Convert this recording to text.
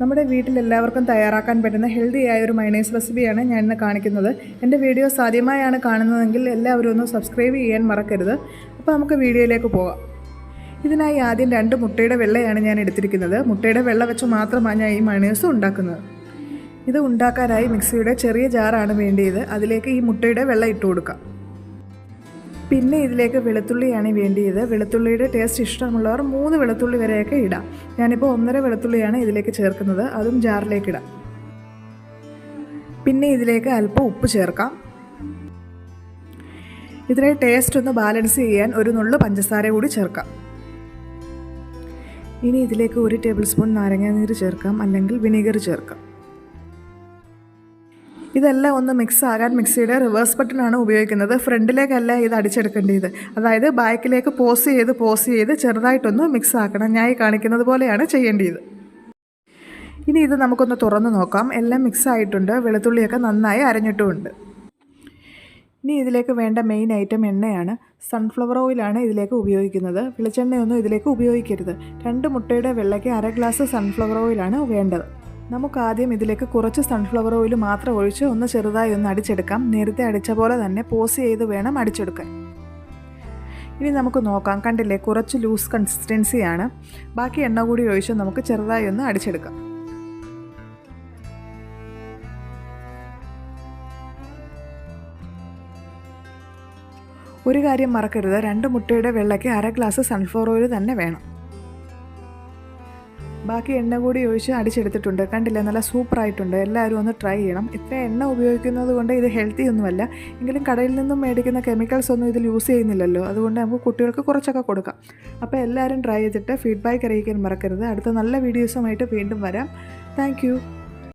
നമ്മുടെ വീട്ടിൽ എല്ലാവർക്കും തയ്യാറാക്കാൻ പറ്റുന്ന ഹെൽത്തി ആയ ഒരു മൈനേസ് റെസിപ്പിയാണ് ഞാൻ ഇന്ന് കാണിക്കുന്നത്. എന്റെ വീഡിയോസ് ആദ്യമായാണ് കാണുന്നതെങ്കിൽ എല്ലാവരും ഒന്ന് സബ്സ്ക്രൈബ് ചെയ്യാൻ മറക്കരുത്. അപ്പോൾ നമുക്ക് വീഡിയോയിലേക്ക് പോകാം. ഇതിനായി ആദ്യം രണ്ട് മുട്ടയുടെ വെള്ളയാണ് ഞാൻ എടുത്തിരിക്കുന്നത്. മുട്ടയുടെ വെള്ള വെച്ച് മാത്രമാണ് ഞാൻ ഈ മൈനേസ് ഉണ്ടാക്കുന്നത്. ഇത് ഉണ്ടാക്കാനായി മിക്സിയുടെ ചെറിയ ജാറാണ് വേണ്ടിയത്. അതിലേക്ക് ഈ മുട്ടയുടെ വെള്ളം ഇട്ട് കൊടുക്കാം. പിന്നെ ഇതിലേക്ക് വെളുത്തുള്ളിയാണ് വേണ്ടിയത്. വെളുത്തുള്ളിയുടെ ടേസ്റ്റ് ഇഷ്ടമുള്ളവർ മൂന്ന് വെളുത്തുള്ളി വരെയൊക്കെ ഇടാം. ഞാനിപ്പോൾ ഒന്നര വെളുത്തുള്ളിയാണ് ഇതിലേക്ക് ചേർക്കുന്നത്. അതും ജാറിലേക്ക് ഇടാം. പിന്നെ ഇതിലേക്ക് അല്പം ഉപ്പ് ചേർക്കാം. ഇതിലെ ടേസ്റ്റ് ഒന്ന് ബാലൻസ് ചെയ്യാൻ ഒരു നുള്ളു പഞ്ചസാര കൂടി ചേർക്കാം. ഇനി ഇതിലേക്ക് ഒരു ടേബിൾ സ്പൂൺ നാരങ്ങാനീര് ചേർക്കാം. അല്ലെങ്കിൽ വിനീഗർ ചേർക്കാം. ഇതെല്ലാം ഒന്ന് മിക്സ് ആകാൻ മിക്സിയുടെ റിവേഴ്സ് ബട്ടണാണ് ഉപയോഗിക്കുന്നത്. ഫ്രണ്ടിലേക്കല്ല ഇത് അടിച്ചെടുക്കേണ്ടത്. അതായത് ബാക്കിലേക്ക് പോസ് ചെയ്ത് പോസ് ചെയ്ത് ചെറുതായിട്ടൊന്ന് മിക്സ് ആക്കണം. ഞാൻ ഈ കാണിക്കുന്നത് പോലെയാണ് ചെയ്യേണ്ടത്. ഇനി ഇത് നമുക്കൊന്ന് തുറന്ന് നോക്കാം. എല്ലാം മിക്സ് ആയിട്ടുണ്ട്. വെളുത്തുള്ളിയൊക്കെ നന്നായി അരഞ്ഞിട്ടുമുണ്ട്. ഇനി ഇതിലേക്ക് വേണ്ട മെയിൻ ഐറ്റം എണ്ണയാണ്. സൺഫ്ലവർ ഓയിലാണ് ഇതിലേക്ക് ഉപയോഗിക്കുന്നത്. വെളിച്ചെണ്ണയൊന്നും ഇതിലേക്ക് ഉപയോഗിക്കരുത്. രണ്ട് മുട്ടയുടെ വെള്ളയ്ക്ക് അര ഗ്ലാസ് സൺഫ്ലവർ ഓയിലാണ് വേണ്ടത്. നമുക്ക് ആദ്യം ഇതിലേക്ക് കുറച്ച് സൺഫ്ലവർ ഓയിൽ മാത്രം ഒഴിച്ച് ഒന്ന് ചെറുതായി ഒന്ന് അടിച്ചെടുക്കാം. നേരത്തെ അടിച്ച പോലെ തന്നെ പോസ് ചെയ്ത് വേണം അടിച്ചെടുക്കാൻ. ഇനി നമുക്ക് നോക്കാം. കണ്ടില്ലേ? കുറച്ച് ലൂസ് കൺസിസ്റ്റൻസിയാണ് ബാക്കി എണ്ണ കൂടി ഒഴിച്ച് നമുക്ക് ചെറുതായി ഒന്ന് അടിച്ചെടുക്കാം. ഒരു കാര്യം മറക്കരുത്. രണ്ട് മുട്ടയുടെ വെള്ളയ്ക്ക് അര ഗ്ലാസ് സൺഫ്ലവർ ഓയിൽ തന്നെ വേണം. ബാക്കി എണ്ണ കൂടി ഒഴിച്ച് അടിച്ചെടുത്തിട്ടുണ്ട്. കണ്ടില്ല? നല്ല സൂപ്പറായിട്ടുണ്ട്. എല്ലാവരും ഒന്ന് ട്രൈ ചെയ്യണം. ഇത്ര എണ്ണ ഉപയോഗിക്കുന്നത് കൊണ്ട് ഇത് ഹെൽത്തി ഒന്നുമല്ല. എങ്കിലും കടയിൽ നിന്നും മേടിക്കുന്ന കെമിക്കൽസ് ഒന്നും ഇതിൽ യൂസ് ചെയ്യുന്നില്ലല്ലോ. അതുകൊണ്ട് നമുക്ക് കുട്ടികൾക്ക് കുറച്ചൊക്കെ കൊടുക്കാം. അപ്പോൾ എല്ലാവരും ട്രൈ ചെയ്തിട്ട് ഫീഡ്ബാക്ക് അറിയിക്കാൻ മറക്കരുത്. അടുത്ത നല്ല വീഡിയോസുമായിട്ട് വീണ്ടും വരാം. താങ്ക്